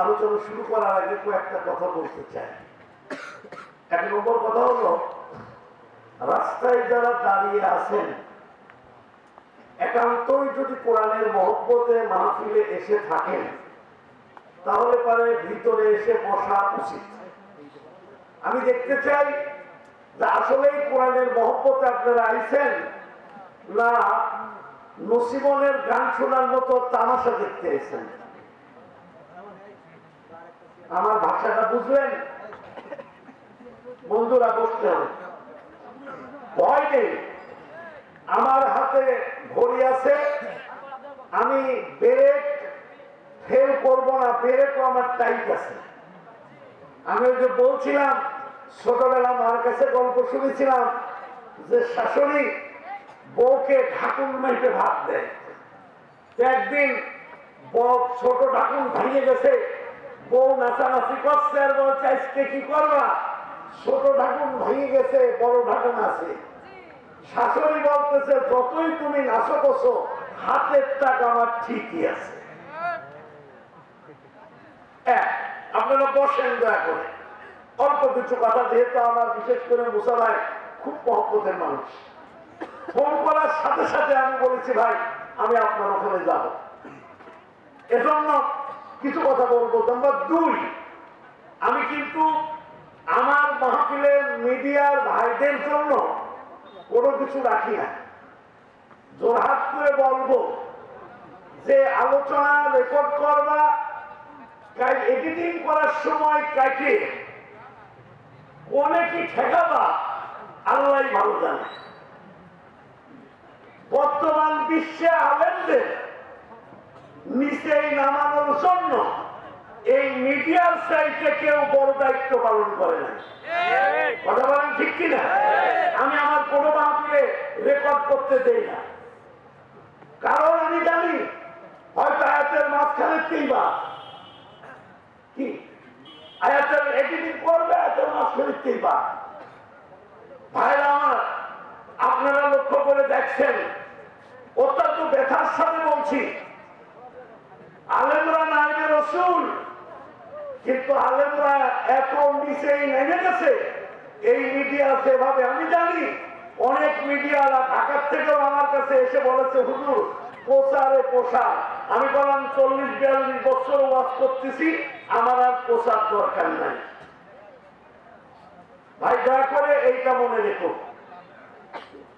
আলোচনা শুরু করার আগে কয়েকটা কথা বলতে চাই। এক নম্বর কথা হলো, রাস্তায় যারা দাঁড়িয়ে আছেন, একান্তই যদি কোরআনের মহব্বতে মাহফিলে এসে থাকেন, তাহলে পারে ভিতরে এসে বসা উচিত। আমি দেখতে চাই যে আসলেই কোরআনের মহব্বতে আপনারা আইছেন না নসিবনের গান শোনার মতো তামাশা দেখতে এসেছেন আমার ভাষাটা বুঝলেন? বন্ধুরা বসতে হবে। ভয় নেই। আমার হাতে ঘড়ি আছে। আমি ব্রেক ফেল করব না, ব্রেকও আমার টাইট আছে। আমি ওই যে বলছিলাম, ছোটবেলা মার কাছে গল্প শুনেছিলাম যে শাশুড়ি বউকে ঢাকুন মেটে ভাত দেয়। একদিন বউ ছোট ঢাকুন ভেঙে গেছে নাচানাচি করছে আর বলছে, আজকে কি করবা? ছোট ঢাকুন ভেঙে গেছে, বড় ঢাকুন আছে। শাশুড়ি বলতেছে, যতই তুমি নাচো করছ, হাতের টাকা আমার ঠিকই আছে। আপনারা বসেন দয়া করে। অল্প কিছু কথা, যেহেতু আমার বিশেষ করে মুসাভাই খুব মহব্বতের মানুষ। ফোন করার সাথে সাথে আমি বলেছি, ভাই, আমি আপনার ওখানে যাব। এজন্য কিছু কথা বলব নাম্বার দুই, আমি কিন্তু আমার মাহফিলের মিডিয়ার ভাইদের জন্য কোনো কিছু রাখি না। জোরহাত করে বলব যে আলোচনা রেকর্ড করবা এডিটিং করার সময় কাকে কোনে কি ঠেকাবা আল্লাহ ভালো জানে। বর্তমান বিশ্বে আলেমদের নিচেই নামানোর জন্য এই মিডিয়ার সাইডে কেউ বড় দায়িত্ব পালন করে না কথা বলেন ঠিক কিনা? আমি আমার কোনো মাহফিলে রেকর্ড করতে দেই না। কারণ আমি জানি, হয়তো আয়াতের মাঝখানে তিনবার কি? আয়াতের এডিটিং করবে, আয়াতের মাঝখানে তিনবার ভাইরা আমার, আপনারা লক্ষ্য করে দেখছেন, অত্যন্ত ব্যথার সাথে বলছি আলেমরা নাইবে রসুল। কিন্তু আলেমরা এত নিচেই নেমে গেছে। এই মিডিয়া যেভাবে, আমি জানি অনেক মিডিয়ারা ঢাকার থেকেও আমার কাছে এসে বলেছে, হুজুর, প্রচারে পোষা আমি বললাম, চল্লিশ, বিয়াল্লিশ বছর ওয়াজ করতেছি, আমার আর পোষার দরকার নাই। ভাই, দয়া করে এইটা মনে রেখো।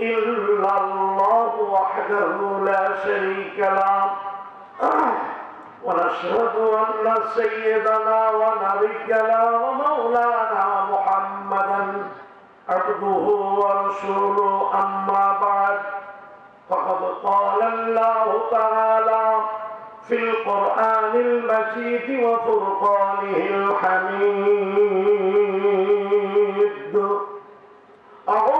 إلا الله وحده لا شريك له. ونشهد أن سيدنا ونبينا ومولانا محمدا عبده ورسوله. أما بعد فقد قال الله تعالى في القرآن المجيد وفرقانه الحميد. أعوذ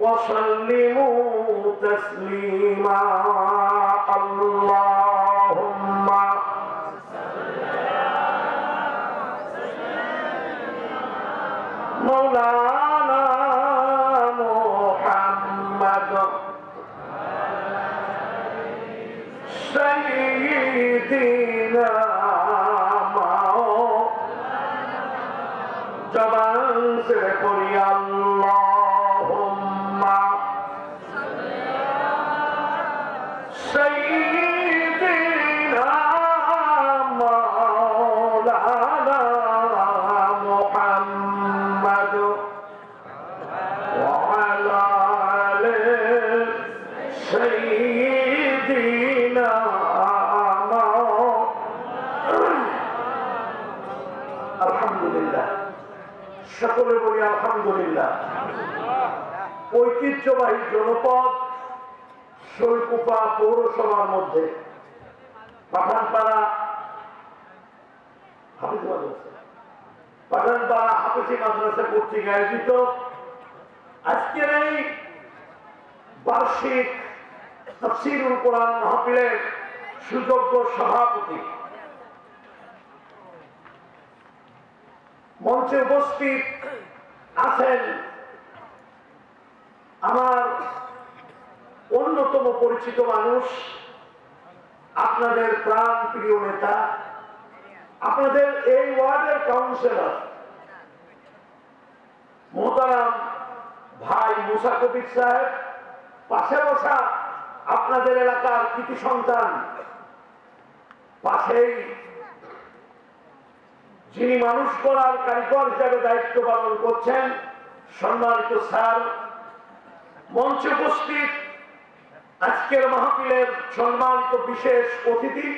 وسلموا تسليما. اللهم مولانا محمد سيدنا جبان سيدنا শৈলকুপা পৌরসভার মধ্যে পাঠানপাড়া হাফিজ মাদ্রাসা। কর্তৃক আয়োজিত আজকের এই বার্ষিক তফসিরুল কোরআন সুযোগ্য সভাপতি মঞ্চে উপস্থিত আছেন আমার অন্যতম পরিচিত মানুষ আপনাদের প্রাণ প্রিয় নেতা, আপনাদের এই ওয়ার্ডের কাউন্সিলর, মোহতারাম ভাই মুসা কবির সাহেব, পাশে বসা আপনাদের এলাকার কৃতি সন্তান, পাশেই যিনি মানুষ করার কারিগর হিসাবে দায়িত্ব পালন করছেন, সম্মানিত স্যার, মঞ্চে উপস্থিত আজকের মাহফিলের সম্মানিত বিশেষ অতিথি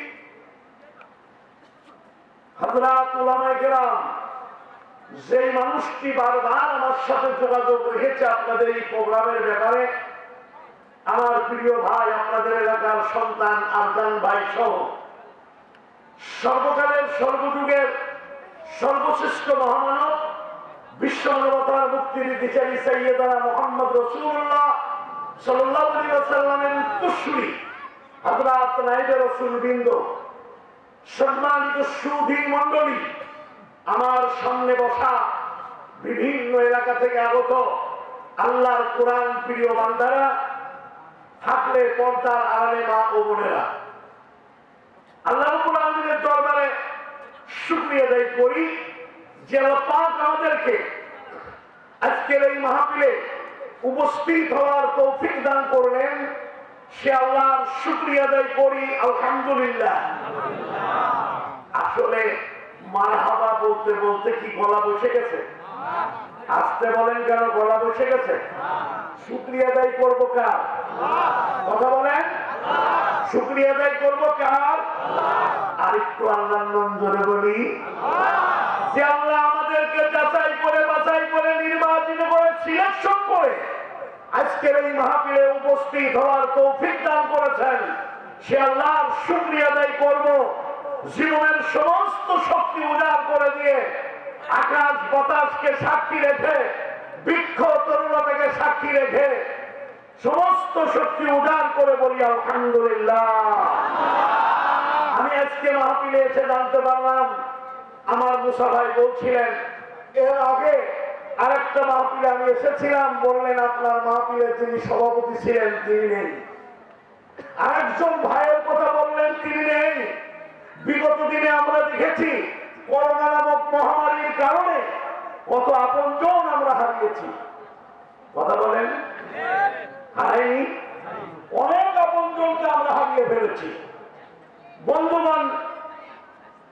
কেরাম মানুষটি বারবার আমার সাথে যোগাযোগ রেখেছে আপনাদের এই প্রোগ্রামের ব্যাপারে, আমার প্রিয় ভাই, আপনাদের এলাকার সন্তান আরজান ভাই সহ, সর্বকালের সর্বযুগের সর্বশ্রেষ্ঠ মহামানব বিশ্ব মানবতার মুক্তির বিচারী সৈয়দারা মোহাম্মদ রসুল্লাহ সাল্লাহ আলী আসাল্লামের উত্তরসূরি আমার সামনে বসা বিভিন্ন এলাকা থেকে আগত আল্লাহর কোরআন প্রিয় বান্দারা, থাকলে পর্দার আড়ালে মা ও বোনেরা। আল্লাহ আলমিনের দরবারে শুক্রিয়া আদায় করি যে আল্লাহ পাক আমাদেরকে আজকের এই মাহফিলে উপস্থিত হওয়ার তৌফিক দান করলেন। সে আল্লাহর শুক্রিয়া আদায় করি, আলহামদুলিল্লাহ। আসলে মারহাবা বলতে বলতে কি গলা বসে গেছে? আসতে বলেন কেন গলা বসে গেছে? শুক্রিয়া আদায় করব কার? কথা বলেন? শুক্রিয়া আদায় করব কার? আর একটু আল্লাহ নন্দরে বলি, যে আল্লাহ আমাদেরকে যাচাই করে বাছাই করে নির্বাচিত করে সিলেকশন করে। আজকের এই মাহফিলে উপস্থিত হওয়ার তৌফিক দান করেছেন। সে আল্লাহর শুক্রিয়া আদায় করব। জীবনের সমস্ত শক্তি উজাড় করে দিয়ে আকাশ বাতাসকে সাক্ষী রেখে, বৃক্ষ তরুণতাকে সাক্ষী রেখে সমস্ত শক্তি উজাড় করে বলি, আলহামদুলিল্লাহ। আমি আজকে মাহফিলে এসে জানতে পারলাম, আমার মুসা ভাই বলছিলেন, এর আগে আরেকটা মাহফিলে আমি এসেছিলাম, বললেন আপনার মাহফিলের যিনি সভাপতি ছিলেন, তিনি নেই। আরেকজন ভাইয়ের কথা বললেন, তিনি নেই। বিগত দিনে আমরা দেখেছি, করোনা নামক মহামারীর কারণে কত আপনজন আমরা হারিয়েছি। কথা বলেন? হারাইনি? অনেক আপনজনকে আমরা হারিয়ে ফেলেছি। বন্ধুগণ,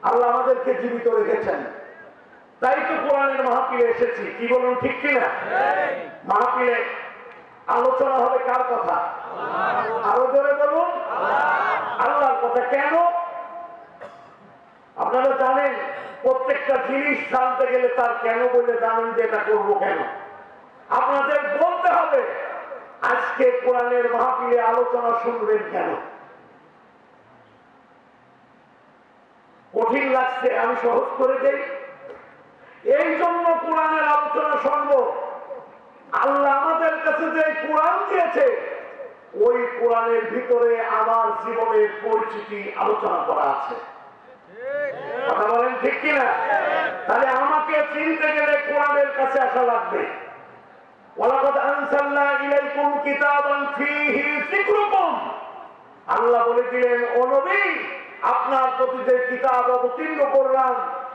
আল্লাহ আমাদেরকে জীবিত রেখেছেন। তাই তো কোরআনের মাহফিলে এসেছি। কি বলুন ঠিক কিনা? মাহফিলে আলোচনা হবে কার কথা? আরও জোরে বলুন। আল্লাহর। কথা কেন? আপনারা জানেন প্রত্যেকটা জিনিস জানতে গেলে তার কেন বলে জানেন যে এটা করব কেন? আপনাদের বলতে হবে আজকে কোরআনের মাহফিলে আলোচনা শুনবেন কেন? কঠিন লাগছে আমি সহজ করে দেই। এই জন্য কোরআনের আলোচনা শুনব। আল্লাহ আমাদের কাছে যে কোরআন দিয়েছে, ওই কোরআনের ভিতরে আমার জীবনের পরিচিতি আলোচনা করা আছে। কথা বলেন ঠিক কিনা? তাহলে আমাকে চিনতে গেলে কোরআনের কাছে আসা লাগবে। ওয়ালাকাদ আনসালনা ইলাইকুম কিতাবান ফীহি যিকরুকুম। আল্লাহ বলে দিলেন, ও নবী, আপনার প্রতি যে কিতাব অবতীর্ণ করলাম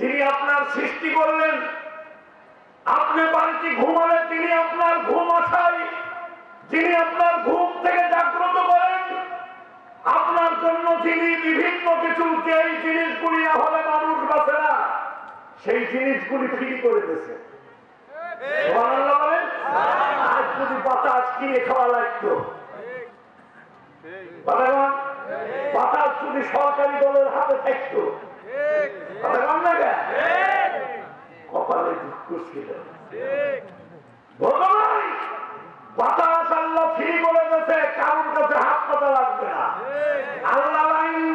যিনি আপনার সৃষ্টি করলেন আপনি বাড়িতে ঘুমালে তিনি আপনার ঘুম আসাই যিনি আপনার ঘুম থেকে জাগ্রত করেন আপনার জন্য যিনি বিভিন্ন কিছু যেই জিনিসগুলি না হলে মানুষ বাঁচে না সেই জিনিসগুলি ফ্রি করে দিয়েছে আজ যদি বাতাস কিনে খাওয়া লাগতো বাতাস যদি সরকারি দলের হাতে থাকতো? কপালে দুঃখ বাতাস আল্লাহ ফ্রি করে দিয়েছে কারোর কাছে হাত পাতা লাগবে না আল্লাহ আইন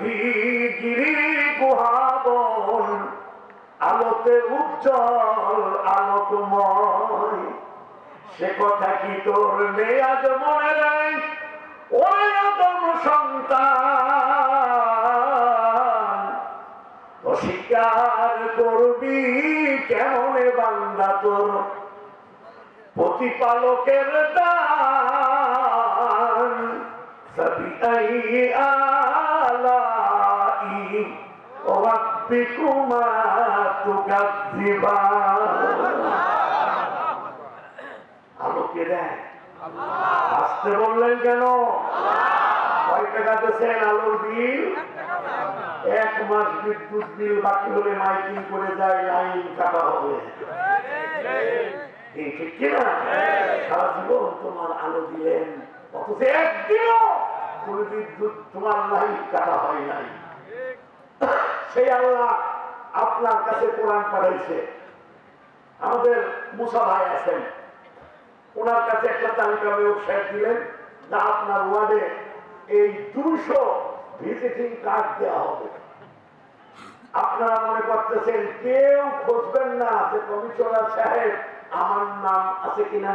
গিরি গুহাবন আলোতে উজ্জ্বল আলোকময়। সে কথা কি তোর আজ মনে নেই? ওরে সন্তান। অস্বীকার করবি কেমনে বান্দা তোর? প্রতিপালকের দান। সবই আই আসতে বললেন কেন? আলোর বিল? এক মাস বিদ্যুৎ বিল বাকি হলে মাইকিং করে যায় লাইন কাটা হবে। ঠিক কিনা? সারা জীবন তোমার আলো দিলেন, অথচ একদিনও কাটা হয় নাই। সেই আল্লাহ আপনার কাছে কোরআন পাঠাইছে। আমাদের মুসা ভাই আছেন। ওনার কাছে একটা তালিকা ওয়েবসাইট দিলেন যা আপনার ওয়ার্ডে এই দুশো ভিজিটিং কার্ড দেওয়া হবে। আপনারা মনে করতেছেন কেউ খুঁজবেন না যে কমিশনার সাহেব আমার নাম আছে কিনা?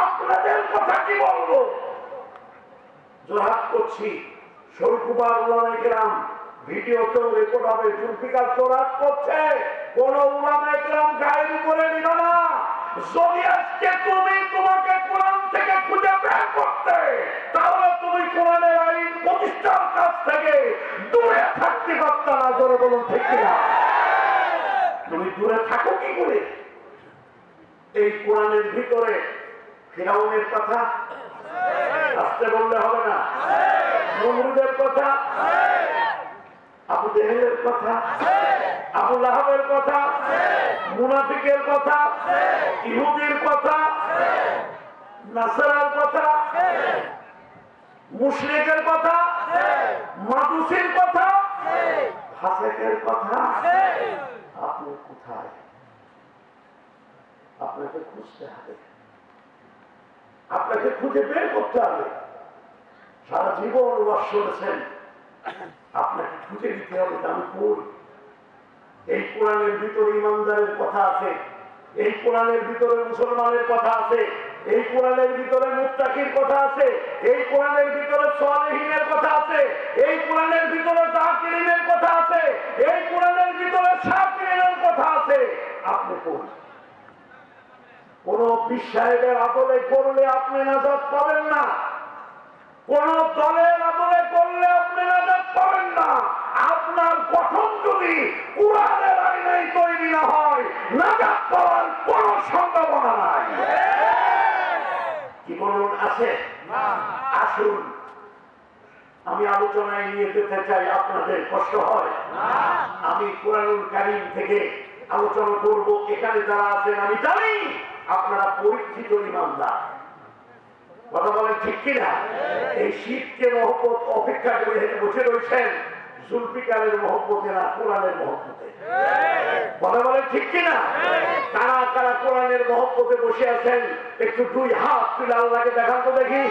আপনাদের কথা কি বলব? জোহাত করছি। উলামে গ্রাম ভিডিওতেও রেকর্ড হবে, জুলফিকার জোরাত করছে। কোন উলামে গ্রাম উপরে নিল না। যদি আজকে তুমি তোমাকে কোরআন থেকে খুঁজে বের করতে, তাহলে তুমি কোরআনের আইন প্রতিষ্ঠার কাছ থেকে দূরে থাকতে পারতা না, জোরে বলুন, ঠিক কিনা? তুমি দূরে থাকো কি করে? এই কোরআনের ভিতরে ফিরাউনের কথা? আসতে বললে হবে না। নমরুদের কথা? আবু দেহেলের কথা? আবু লাহাবের কথা? মুনাফিকের কথা? ইহুদির কথা? নাসারার কথা? মুশরিকের কথা? মাদুসির কথা? ফাসেকের কথা? আপনি কোথায়? আপনাকে খুঁজতে হবে। আপনাকে খুঁজে বের করতে হবে। সারা জীবন ওয়াজ শুনেছেন আপনাকে খুঁজে দিতে হবে আমি করি এই কোরআনের ভিতরে ইমানদারের কথা আছে। এই কোরআনের ভিতরে মুসলমানের কথা আছে। এই কোরআনের ভিতরে মুত্তাকির কথা আছে। এই কোরআনের ভিতরে সোয়ালিহীনের কথা আছে। এই কোরআনের ভিতরে জাকিরিনের কথা আছে। এই কোরআনের ভিতরে শাকিরিনের কথা আছে। আপনি পড়ুন কোন বিশ্বাহের আদলে করলে আপনি নাজাত পাবেন না। কোন দলের আদলে করলে আপনি নাজাত পাবেন না। আপনার গঠন যদি কোরআনের আইনাই তৈরি না হয়, নাজাত পাওয়ার কোন সম্ভাবনা নাই। কি বলুন, আছে? আসুন। আমি আলোচনায় নিয়ে যেতে চাই, আপনাদের কষ্ট হয়। আমি কোরআনুল কারিম থেকে আলোচনা করব। এখানে যারা আছেন, আমি জানি আপনারা পরীক্ষিত ইমানদার। কথা বলেন ঠিক কিনা? এই শীতকে মহব্বত অপেক্ষা করে বসে রয়েছেন জুলফিকারের মহব্বতে না কোরআনের মহব্বতে। কথা বলেন ঠিক কিনা? কারা কারা কোরআনের মহব্বতে বসে আছেন, একটু দুই হাত তুলে আল্লাহকে দেখান তো দেখি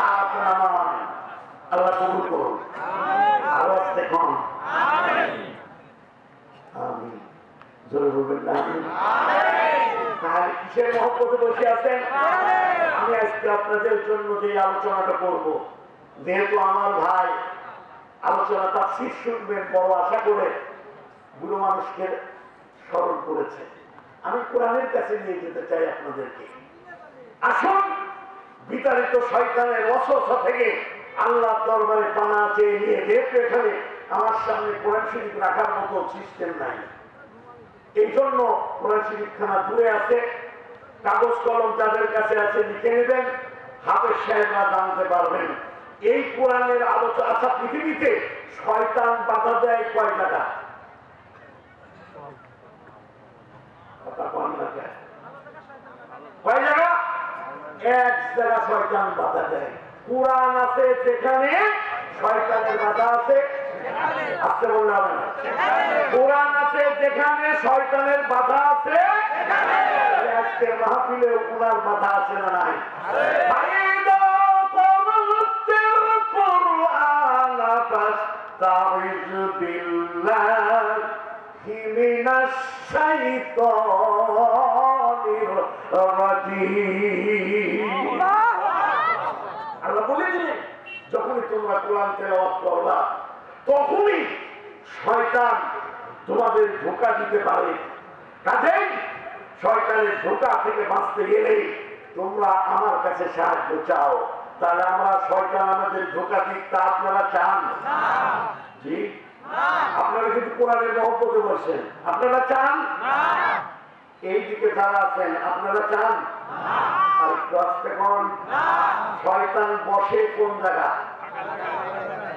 হাত নামান। আল্লাহ কবুল করুন আরও আসতে কম আমি জোরে বলবেন না আমিন। তাহলে কিসের মহব্বতে বসে আছেন আমি আজকে আপনাদের জন্য যে আলোচনাটা করব। যেহেতু আমার ভাই আলোচনা তার শীত শুনবেন বড় আশা করে বুড়ো মানুষকে স্মরণ করেছে। আমি কোরআনের কাছে নিয়ে যেতে চাই আপনাদেরকে। আসুন, বিতাড়িত শয়তানের অসহসা থেকে আল্লাহ দরবারে পানা চেয়ে নিয়ে, যেহেতু এখানে আমার সামনে কোরআন শরীফ রাখার মতো সিস্টেম নাই। এই জন্য কোরআন শরীফ খানা দূরে আছে কাগজ কলম যাদের কাছে আছে লিখে নেবেন। হাফেজ সাহেবরা জানতে আলোচনা আচ্ছা পৃথিবীতে শয়তান বাধা দেয় কয় কেন? কয় জায়গা এক জায়গা শয়তান বাধা দেয়। কোরআন আছে যেখানে শয়তানের বাধা আছে আসতে বললে হবে না। কোরআন আছে যেখানে শয়তানের বাধা আছে আজকের মাহফিলে ওনার বাধা আছে না নাই? আল্লাহ বলে যখনই তোমরা কোরআন তেলাওয়াত করবা তখনই শয়তান তোমাদের ধোকা দিতে পারে। কাজেই শয়তানের ধোকা থেকে বাঁচতে গেলে তোমরা আমার কাছে সাহায্য চাও। তাহলে আমরা শয়তান আমাদের ধোকা দিক, তা আপনারা চান? আপনারা কিন্তু কোরআনের মহব্বতে বসেন। আপনারা চান? এই দিকে যারা আছেন, আপনারা চান? আর শয়তান বসে কোন জায়গা কোন জায়গায়?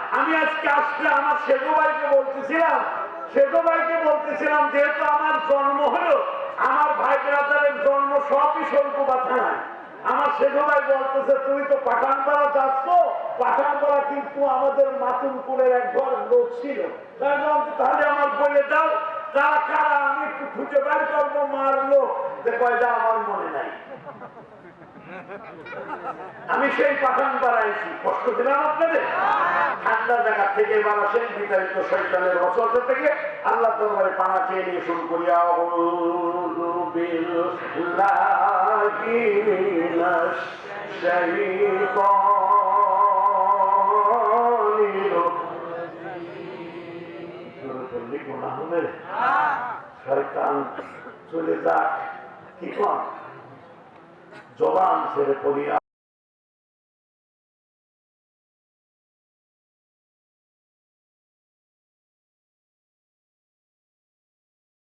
আমি আজকে আসলে আমার সেতু ভাইকে বলতেছিলাম সেতু ভাইকে বলতেছিলাম, যেহেতু আমার জন্ম হলো, আমার ভাই জন্ম সবই শঙ্কুবা থানায় আমার সেতু ভাই বলতেছে, তুমি তো পাঠানপাড়া যাচ্ছ, পাঠানপাড়া কিন্তু আমাদের মাতুনপুরের একবার লোক ছিল। তাহলে আমার বলে দাও তারা কারা, আমি একটু খুঁজে বের করব, মারলো। দেখো কয়টা আমার মনে নাই। আমি সেই পাঠান বাড়াইছি কষ্ট দিলাম আপনাদের? ঠান্ডা জায়গা থেকে এবার আসেন বিতাড়িত শৈতানের রসদ থেকে আল্লাহ দরবারে পানা চেয়ে নিয়ে শুরু করি। হবে? শয়তান, চলে যাক। কি কন জবান ছেড়ে পড়িয়া